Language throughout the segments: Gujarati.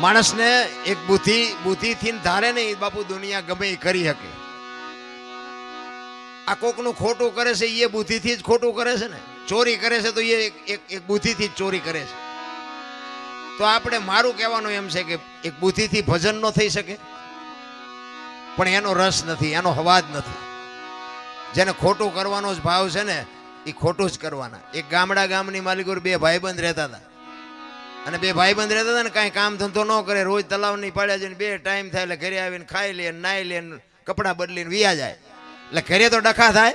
માણસને એક બુદ્ધિ, બુદ્ધિથી ધારે ને એ બાપુ, દુનિયા ગમે એ કરી શકે. આ કોકનું ખોટું કરે છે એ બુદ્ધિથી જ ખોટું કરે છે ને? ચોરી કરે છે તો એ એક- એક એક બુદ્ધિથી જ ચોરી કરે છે. તો આપણે મારું કહેવાનું એમ છે કે એક બુદ્ધિથી ભજન ન થઈ શકે. પણ એનો રસ નથી, એનો હવાજ નથી. જેને ખોટું કરવાનો જ ભાવ છે ને એ ખોટું જ કરવાના. એક ગામડા ગામની માલિકો બે ભાઈબંધ રહેતા હતા. અને બે ભાઈ બંધ રહેતા હતા ને કાંઈ કામ ધંધો ન કરે, રોજ તલાવની પાડ્યા જઈને બે ટાઈમ થાય એટલે ઘરે આવીને ખાઈ લે નાઈ લે કપડાં બદલીને વિયા જાય. એટલે ઘરે તો ડખા થાય.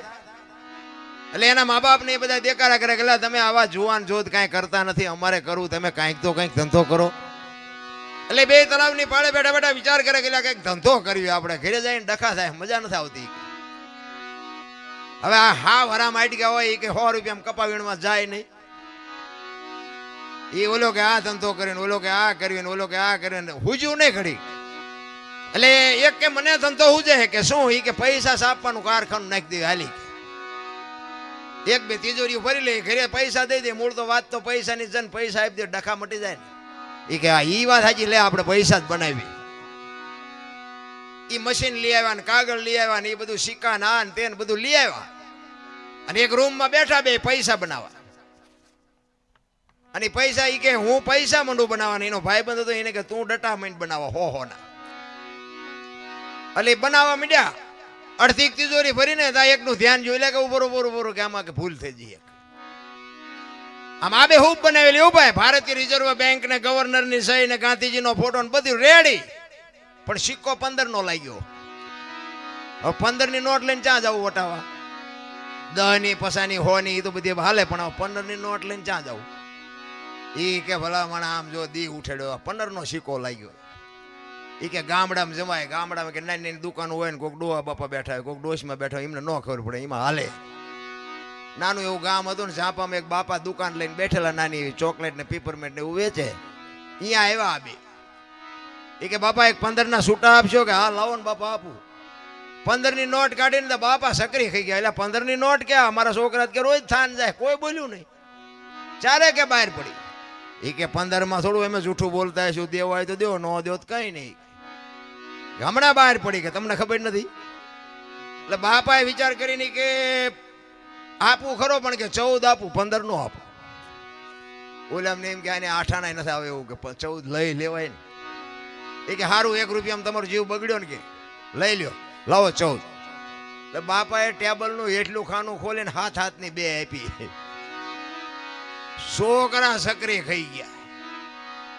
એટલે એના મા બાપને એ બધા દેકારા કરે કે તમે આવા જુવાન જોત કાંઈ કરતા નથી, અમારે કરવું, તમે કાંઈક તો કંઈક ધંધો કરો. એટલે બે તલાવની પાળે બેઠા બેઠા વિચાર કરે કે કંઈક ધંધો કરવી આપણે. ઘરે જઈને ડખા થાય, મજા નથી આવતી. હવે આ હા વરા માટી ગયા હોય કે સો રૂપિયા કપા વીણમાં જાય નહીં. એ ઓલો કે આ ધંધો કરીને, ઓલો કે આ કરીને, ઓલો કે આ કરીને, હુજ્યું નહીં ઘડી. એટલે એક કે મને ધંધો હુજે છે કે શું? એ કે પૈસા સાપવાનું કારખાનું નાખી દે, હાલી. એક બે તિજોરીઓ ભરી લે ઘરે પૈસા દઈ દે, મૂળ તો વાત તો પૈસાની જન પૈસા આપી દે, ડખા મટી જાય ને. એ કે આ ઈ વાત સાચી લે આપણે પૈસા જ બનાવી. ઈ મશીન લઈ આવ્યા ને, કાગળ લઈ આવ્યા ને એ બધું સિક્કા ના ને તેને બધું લઈ આવ્યા. અને એક રૂમમાં બેઠા બે પૈસા બનાવવા. અને પૈસા એ કે હું પૈસા મંડું બનાવવાનું. એનો ભાઈ બંધ હતો એને કે તું ડટા મંડ બનાવો, હો હો, ના. એટલે બનાવવા માંડ્યા. અડધી તિજોરી ભરીને તા એકનું ધ્યાન જોઈ લે કે ઉભરો ઉભરો ઉભરો કે આમાં કે ભૂલ થઈ જઈએ આમ આબે હુબ બનાવેલી ઊભા ભારતીય રિઝર્વ બેંક ને ગવર્નરની સહી ને ગાંધીજી નો ફોટો ને બધું રેડી પણ સિક્કો પંદર નો લાગ્યો. હવે પંદરની નોટ લઈને ક્યાં જવું વટાવા? દહની પસાની હો ની એ તો બધી હાલે, પણ પંદરની નોટ લઈને ક્યાં જવું? ઈ કે ભલામણ આમ જો દી ઉઠેડ્યો પંદર નો સિક્કો લાગ્યો. ઈ કે ગામડામાં જમાય, ગામડામાં કે નાની નાની દુકાન હોય ને કોઈક ડોહા બાપા બેઠા હોય કોઈક ડોશમાં બેઠા હોય, એમને ન ખબર પડે, એમાં હાલે. નાનું એવું ગામ હતું ને, ઝાંપામાં એક બાપા દુકાન લઈને બેઠેલા નાની ચોકલેટ ને પીપરમેન્ટ ને એવું વેચે. અહીંયા આવ્યા બે. એ કે બાપા, એક પંદર ના છૂટા આપશો કે હા, લાવો ને બાપા આપું. પંદરની નોટ કાઢીને તો બાપા સકરી ખાઈ ગયા. એટલે પંદરની નોટ કે, અમારા છોકરા કે રોજ થાન જાય, કોઈ બોલ્યું નહીં. ચારે કે બહાર પડી. એ કે પંદરમાં થોડું એમ જૂઠું બોલતા શું દેવો હોય તો દેવો, ન દેવો તો કઈ નહીં. હમણાં બહાર પડી કે તમને ખબર નથી? એટલે બાપાએ વિચાર કરીને કે આપવું ખરો, પણ કે ચૌદ આપું, પંદર નો આપું. ઓલા એમ કે આને આઠાણા નથી આવે એવું કે ચૌદ લઈ લેવાય ને. એ કે સારું એક રૂપિયામાં તમારો જીવ બગડ્યો ને કે, લઈ લ્યો, લાવો ચૌદ. એટલે બાપાએ ટેબલનું એટલું ખાનું ખોલીને હાથ હાથની બે આપી. છોકરા સકરી ખાઈ ગયા.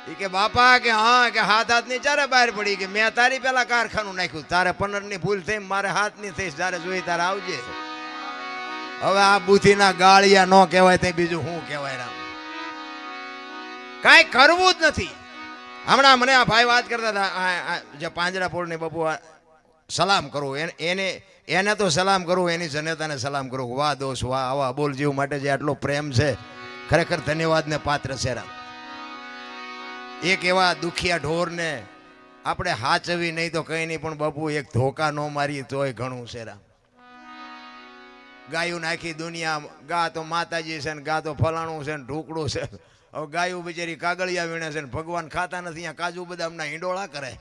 એ કે, બાપા, કે હા, કે હાથ હાથની ચારે બહાર પડી કે મેં તારી પેલા કારખાનું નાખ્યું. તારે પનરની ભૂલ થઈ મારે હાથની થઈ તારે જોઈ તારે આવજે. હવે આ બુદ્ધિના ગાળિયા ન કહેવાય તે બીજું શું કહેવાય રામ? કાંઈ કરવું જ નથી. હમણાં મને આ ભાઈ વાત કરતા હતા જે પાંજરાપોળને બાપુ સલામ કરું. એને એને તો સલામ કરું, એની જનતાને સલામ કરું. વાહ દોસ્ત, વાહ, આવા બોલ જીવ માટે જે આટલો પ્રેમ છે. ખરેખર ધન્યવાદને પાત્ર છે, રામ. એક એવા દુખિયા ઢોરને આપણે હાચવી નહીં તો કંઈ નહીં, પણ બાપુ, એક ધોકા ન મારી તોય ઘણું છે, રામ. ગાયું નાખી દુનિયા, ગા તો માતાજી છે ને ગા તો ફલાણું છે ને ઢોકળું છે. હવે ગાયું બિચારી કાગળિયા વીણે છે ને ભગવાન ખાતા નથી, અહીંયા કાજુ બદામના હિંડોળા કરે.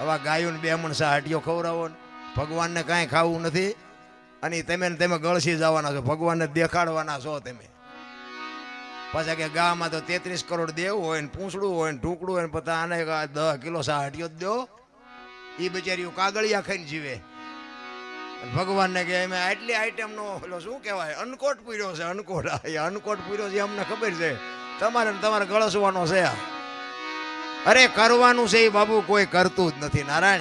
હવે ગાયું ને બે મણસા હાટીઓ ખવડાવો ને. ભગવાનને કાંઈ ખાવું નથી. અને તમે તમે ગળસી જવાના છો, ભગવાનને દેખાડવાના છો તમે. પાછા કે ગામાં તો તેત્રીસ કરોડ દેવું હોય ને પૂંછડું હોય ને ઢૂકડું હોય ને પછી આને દસ કિલો સા જ દો. એ બિચારીઓ કાગળિયા ખાઈને જીવે. ભગવાનને કે અમે આટલી આઈટમનો ઓલો શું કહેવાય અનકોટ પૂર્યો છે અનકોટ અનકોટ પૂર્યો છે અમને ખબર છે. તમારે તમારે ગળસવાનો છે અરે કરવાનું છે એ બાબુ, કોઈ કરતું જ નથી. નારાયણ